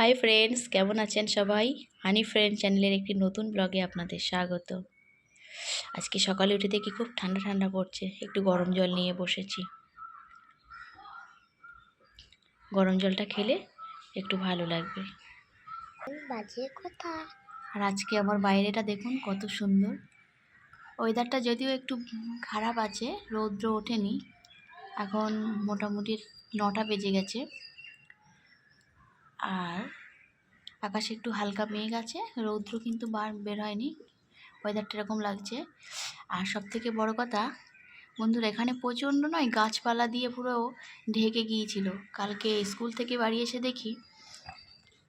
Hi friends কেমন আছেন সবাই? হানি ফ্রেন্ড চ্যানেলের একটি নতুন ব্লগে আপনাদের স্বাগত। আজকে সকালে উঠে দেখি খুব ঠান্ডা ঠান্ডা পড়ছে একটু গরম জল নিয়ে বসেছি। গরম জলটা খেলে একটু ভালো লাগবে। আর আজকে আমার বাইরেটা দেখুন কত সুন্দর। ওয়েদারটা যদিও একটু খারাপ আছে রৌদ্র ওঠেনি। এখন মোটামুটি নটা বেজে গেছে। আর আকাশে একটু হালকা মেঘ আছে, রৌদ্র কিন্তু বার বের হয়নি ওয়েদারটা এরকম লাগছে। আর সব থেকে বড় কথা, বন্ধুরা, এখানে প্রচণ্ড নয়, গাছপালা দিয়ে পুরো ঢেকে গিয়েছিল। কালকে স্কুল থেকে বাড়ি এসে দেখি,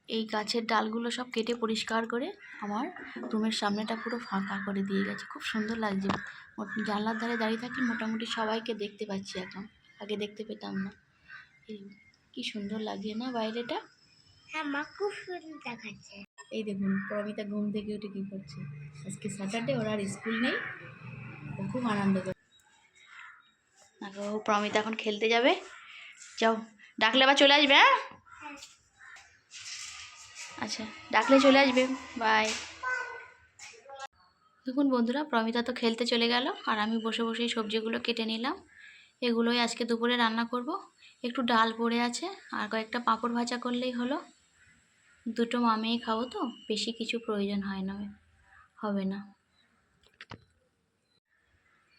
এই গাছের ডালগুলো সব কেটে পরিষ্কার করে আমার রুমের সামনেটা পুরো ফাঁকা করে দিয়ে গেছে। খুব সুন্দর লাগছে। জানলার ধারে দাঁড়িয়ে থাকি, মোটামুটি সবাইকে দেখতে পাচ্ছি এখন। আগে দেখতে পেতাম না। কি সুন্দর লাগছে না বাইরেটা? হ্যাঁ মা খুব সুন্দর দেখাচ্ছে। এই দেখুন প্রমিতা ঘুম থেকে উঠে কী করছে? আজকে স্যাটারডে ওর আর স্কুল নেই। ও খুব আনন্দ করে ও প্রমিতা এখন খেলতে যাবে। যাও ডাকলে আবার চলে আসবে হ্যাঁ? আচ্ছা ডাকলে চলে আসবে বাই দেখুন বন্ধুরা প্রমিতা তো খেলতে চলে গেল আর আমি বসে বসেই সবজিগুলো কেটে নিলাম। এগুলোই আজকে দুপুরে রান্না করব। একটু ডাল পড়ে আছে আর কয়েকটা পাঁপড় ভাজা করলেই হলো। দুটো মামেই খাব তো, বেশি কিছু প্রয়োজন হয় না, হবে না।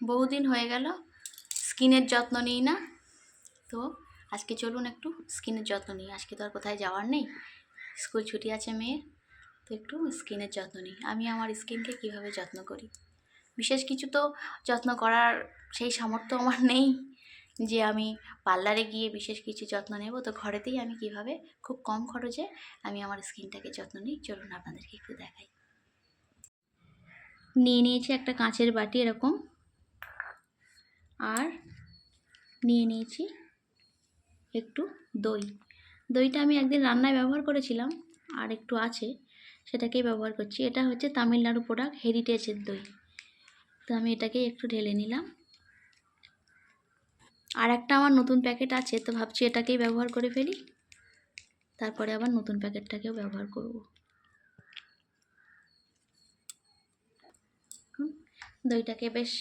বহুদিন হয়ে গেল, স্কিনের যত্ন নিই না, তো আজকে চলুন একটু স্কিনের যত্ন নিই। আজকে তো আর কোথায় যাওয়ার নেই, স্কুল ছুটি আছে মেয়ের, তো একটু স্কিনের যত্ন নিই। আমি আমার স্কিনকে কীভাবে যত্ন করি? বিশেষ কিছু তো যত্ন করার সেই সামর্থ্য আমার নেই। যে আমি পার্লারে গিয়ে বিশেষ কিছু যত্ন নেব, তো ঘরেতেই আমি কীভাবে খুব কম খরচে আমি আমার স্কিনটাকে যত্ন নিই, চলুন আপনাদেরকে একটু দেখাই। নিয়ে নিয়েছি একটা কাঁচের বাটি এরকম। আর নিয়ে নিয়েছি একটু দই। দইটা আমি একদিন রান্নায় ব্যবহার করেছিলাম, আর একটু আছে, সেটাকেই ব্যবহার করছি। এটা হচ্ছে তামিলনাড়ু প্রোডাক্ট হেরিটেজের দই। তো আমি এটাকে একটু ঢেলে নিলাম। আর একটা আমার নতুন প্যাকেট আছে, তো ভাবছি এটাকেই ব্যবহার করে ফেলি। তারপরে আবার নতুন প্যাকেটটাকেও ব্যবহার করব। দইটাকে বেশ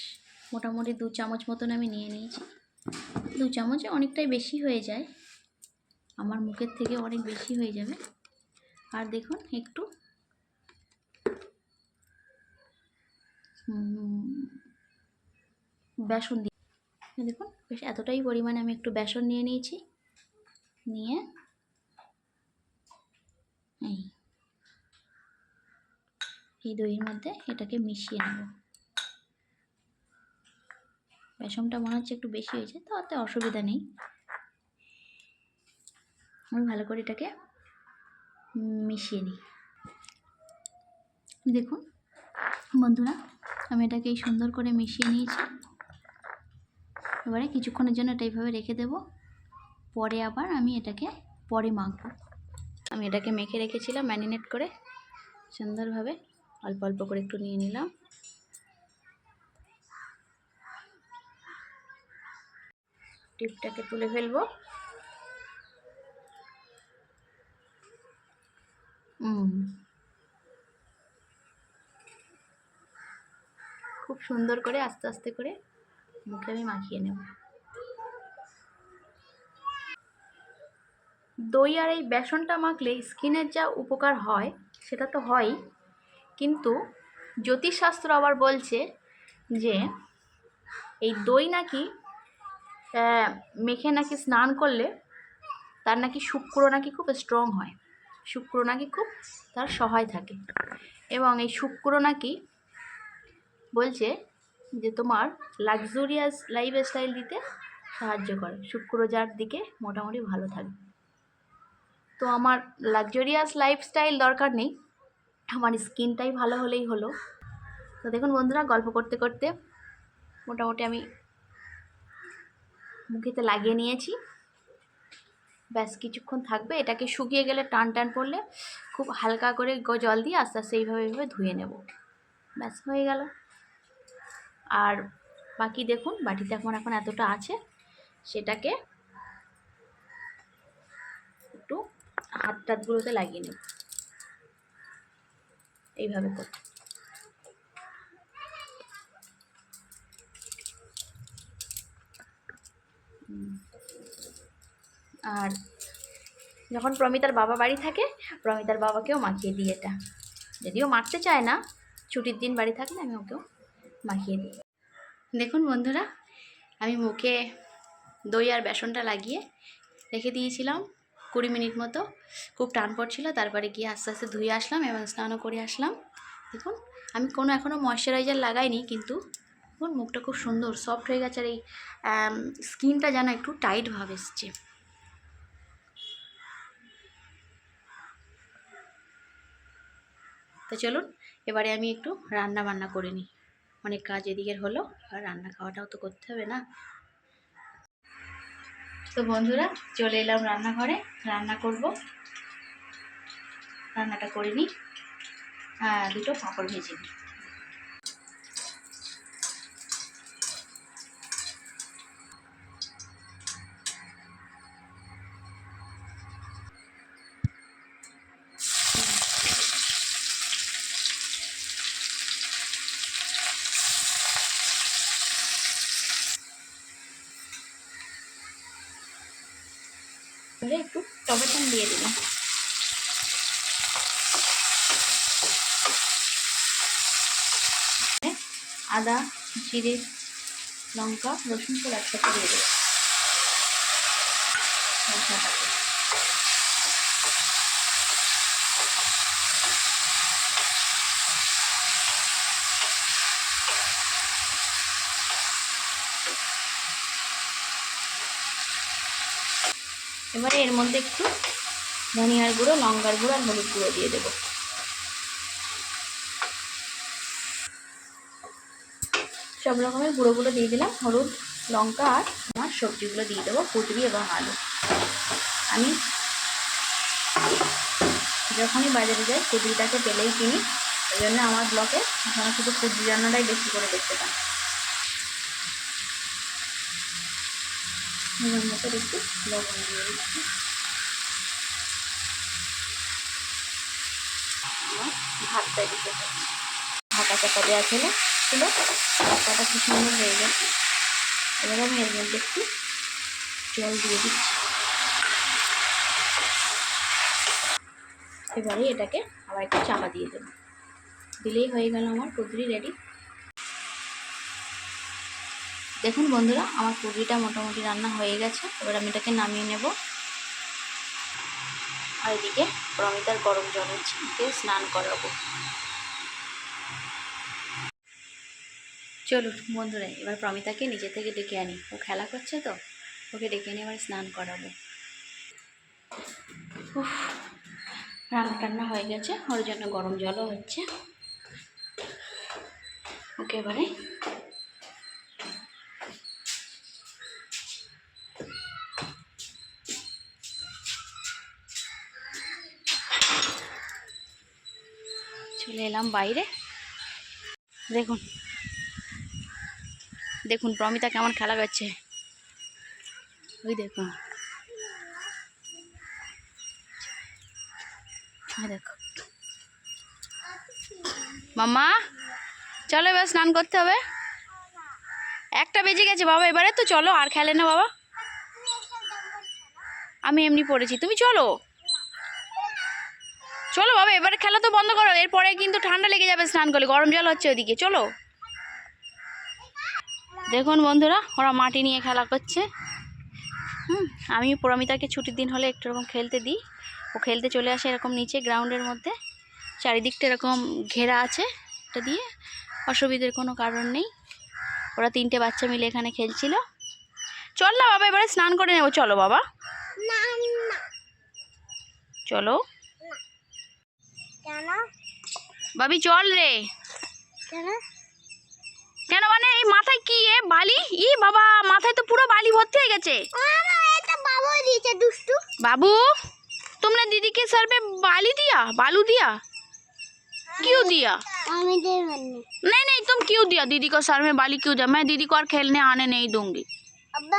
মোটামুটি দু চামচ মতন আমি নিয়ে নিয়েছি। দু চামচে অনেকটাই বেশি হয়ে যায়। আমার মুখের থেকে অনেক বেশি হয়ে যাবে। আর দেখুন একটু। বেসন দেখুন, বেশ এতটাই পরিমাণে আমি একটু বেসন নিয়ে নিয়েছি। নিয়ে এই এই দইয়ের মধ্যে এটাকে মিশিয়ে নেব। বেসনটা মনে হচ্ছে একটু বেশি হয়েছে, তো অত অসুবিধা নেই। আমি ভালো করে এটাকে মিশিয়ে নিই। দেখুন, বন্ধুরা, আমি এটাকে সুন্দর করে মিশিয়ে নিয়েছি। এবারে কিছুক্ষণের জন্য এটা এইভাবে রেখে দেব। পরে আবার আমি এটাকে পরে মাখবো। আমি এটাকে মেখে রেখেছিলাম ম্যারিনেট করে। সুন্দরভাবে অল্প অল্প করে একটু নিয়ে নিলাম। টিপটাকে তুলে ফেলব। খুব সুন্দর করে আস্তে আস্তে করে মুখে আমি মাখিয়ে নেব। দই আর এই বেসনটা মাখলে স্কিনের যা উপকার হয়, সেটা তো হয়ই। কিন্তু জ্যোতিষশাস্ত্র আবার বলছে যে, এই দই নাকি মেখে নাকি স্নান করলে তার নাকি শুক্র নাকি খুব স্ট্রং হয়। শুক্র নাকি খুব তার সহায় থাকে। এবং এই শুক্র নাকি বলছে যে তোমার লাক্সুরিয়াস লাইফ স্টাইল দিতে সাহায্য করে। শুক্র যার দিকে মোটামুটি ভালো থাকবে তো আমার লাক্সারিয়াস লাইফস্টাইল দরকার নেই। আমার স্কিনটাই ভালো হলেই হলো। তো দেখুন বন্ধুরা, গল্প করতে করতে মোটামুটি আমি মুখেতে লাগিয়ে নিয়েছি। ব্যাস, কিছুক্ষণ থাকবে। এটাকে শুকিয়ে গেলে টান টান পড়লে খুব হালকা করে জল দিয়ে আস্তে আস্তে এইভাবে এইভাবে ধুয়ে নেব। ব্যাস, হয়ে গেল। আর বাকি দেখুন, বাটিতে এখন এখন এতটা আছে, সেটাকে একটু হাত টাতগুলোতে লাগিয়ে নেব এইভাবে করে আর যখন প্রমিতার বাবা বাড়ি থাকে, প্রমিতার বাবাকেও মাখিয়ে দিই এটা। যদিও মারতে চায় না, ছুটির দিন বাড়ি থাকলে আমি ওকেও মাখিয়ে দিই। দেখুন বন্ধুরা, আমি মুখে দই আর বেসনটা লাগিয়ে রেখে দিয়েছিলাম কুড়ি মিনিট মতো। খুব টান পড়ছিল, তারপরে গিয়ে আস্তে আস্তে ধুয়ে আসলাম এবং স্নানও করে আসলাম। দেখুন, আমি কোনো এখনও ময়শ্চারাইজার লাগাইনি, কিন্তু দেখুন মুখটা খুব সুন্দর, সফট হয়ে গেছে আর এই স্কিনটা যেন একটু টাইটভাবে এসছে। তো চলুন, এবারে আমি একটু রান্না বান্না করে নিই। অনেক কাজ এদিকের হলো, আর রান্না খাওয়াটাও তো করতে হবে না। তো বন্ধুরা, চলে এলাম রান্নাঘরে, রান্না করব। রান্নাটা করে নিই। দুটো পাঁপড় ভেজে নিই। তাহলে একটু টমেটো দিয়ে দিলাম আদা জিরে লঙ্কা রসুন সব একসাথে দিয়ে দেবো। এবারে এর মধ্যে একটু ধনিয়ার গুঁড়ো, লঙ্কার গুঁড়ো আর হলুদ গুঁড়ো দিয়ে দেবো। সব রকমের গুঁড়ো গুঁড়ো দিয়ে দিলাম, হলুদ, লঙ্কা আর আমার সবজিগুলো দিয়ে দেবো কুদরি এবং আলু। আমি যখনই বাজারে যাই কুদরিটাকে পেলেই কিনি ওই জন্য আমার ব্লকে ওখানে শুধু কুদরি রান্নাটাই বেশি করে দেখতে পান। এর মতো একটু লবণ দিয়ে দিচ্ছি। আমার ভাতটা হচ্ছে ঢাকা চাপা দেওয়া ছিল। ছিল ভাতটা কি সুন্দর হয়ে গেছে। এবারে আমি এর মধ্যে একটু জল দিয়ে দিচ্ছি। এবারে এটাকে আবার একটু চাপা দিয়ে দেবো। দিলেই হয়ে গেল আমার কুদরি রেডি। দেখুন বন্ধুরা, আমার পুরিটা মোটামুটি রান্না হয়ে গেছে। এবার আমি এটাকে নামিয়ে নেব। আর এদিকে প্রমিতার গরম জল হচ্ছে স্নান করাবো। চলুন বন্ধুরা, এবার প্রমিতাকে নিজে থেকে ডেকে আনি। ও খেলা করছে তো, ওকে ডেকে এনে এবার স্নান করাবো। রান্না টান্না হয়ে গেছে, ওর জন্য গরম জলও হচ্ছে। ওকে এবারে চলে এলাম বাইরে। দেখুন। দেখুন, প্রমিতা কেমন খেলা করছে। ওই দেখুন। দেখো মাম্মা, চলো এবার স্নান করতে হবে। একটা বেজে গেছে বাবা, এবারে তো চলো, আর খেলে না বাবা। আমি এমনি পড়েছি। তুমি চলো। চলো বাবা এবারে খেলা তো বন্ধ করো এরপরে কিন্তু ঠান্ডা লেগে যাবে স্নান করলে গরম জল হচ্ছে ওদিকে চলো। দেখুন বন্ধুরা ওরা মাটি নিয়ে খেলা করছে। হুম আমি প্রমিতাকে ছুটির দিন হলে একটু এরকম খেলতে দিই। ও খেলতে চলে আসে এরকম নিচে গ্রাউন্ডের মধ্যে। চারিদিকটা এরকম ঘেরা আছে এটা দিয়ে অসুবিধের কোনো কারণ নেই। ওরা তিনটে বাচ্চা মিলে এখানে খেলছিল। চল না বাবা এবারে স্নান করে নেব চলো বাবা। না না চলো কেন বাবি চল রে কেন কেন মানে এই মাথায় কি এ বালি ই বাবা মাথায় তো পুরো বালি ভর্তি হয়ে গেছে আমার এটা বাবু দিয়েছে দুষ্টু बाबू तुमने दीदी के सर पे बाली दिया बालू दिया क्यों दिया আমি দেবেন नहीं नहीं तुम क्यों दिया दीदी को सर में बाली क्यों दिया मैं दीदी को और खेलने आने नहीं दूंगी আব্বা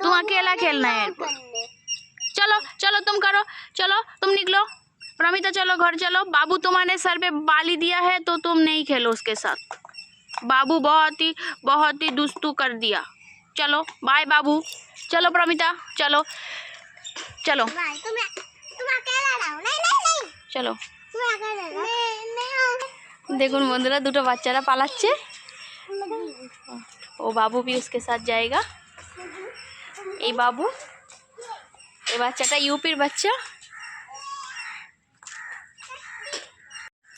तुम अकेला खेलना है एयरपोर्ट चलो चलो तुम करो चलो तुम निकलो प्रमिता चलो घर चलो बाबू तुम्हारे सर पे बाली दिया है तो तुम नहीं खेलो उसके साथ बाबू बहुत ही बहुत ही दुस्तू कर दिया चलो बाय बाबू चलो प्रमिता चलो चलो भाई तुम तुम अकेला रहो नहीं नहीं नहीं चलो तुम अकेला रहो मैं मैं দেখুন বন্ধুরা দুটো বাচ্চারা পালাচ্ছে ও বাবু भी उसके साथ जाएगा এই বাবু এই বাচ্চাটা ইউপির বাচ্চা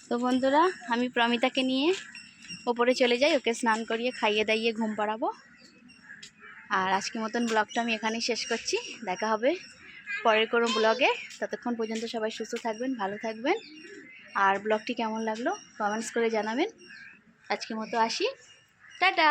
তো বন্ধুরা, আমি প্রমিতাকে নিয়ে ওপরে চলে যাই, ওকে স্নান করিয়ে খাইয়ে দাইয়ে ঘুম পাড়াবো। আর আজকের মতন ব্লগটা আমি এখানেই শেষ করছি। দেখা হবে পরের কোনো ব্লগে। ততক্ষণ পর্যন্ত সবাই সুস্থ থাকবেন, ভালো থাকবেন। আর ব্লগটি কেমন লাগল কমেন্টস করে জানাবেন। আজকের মতো আসি। টাটা!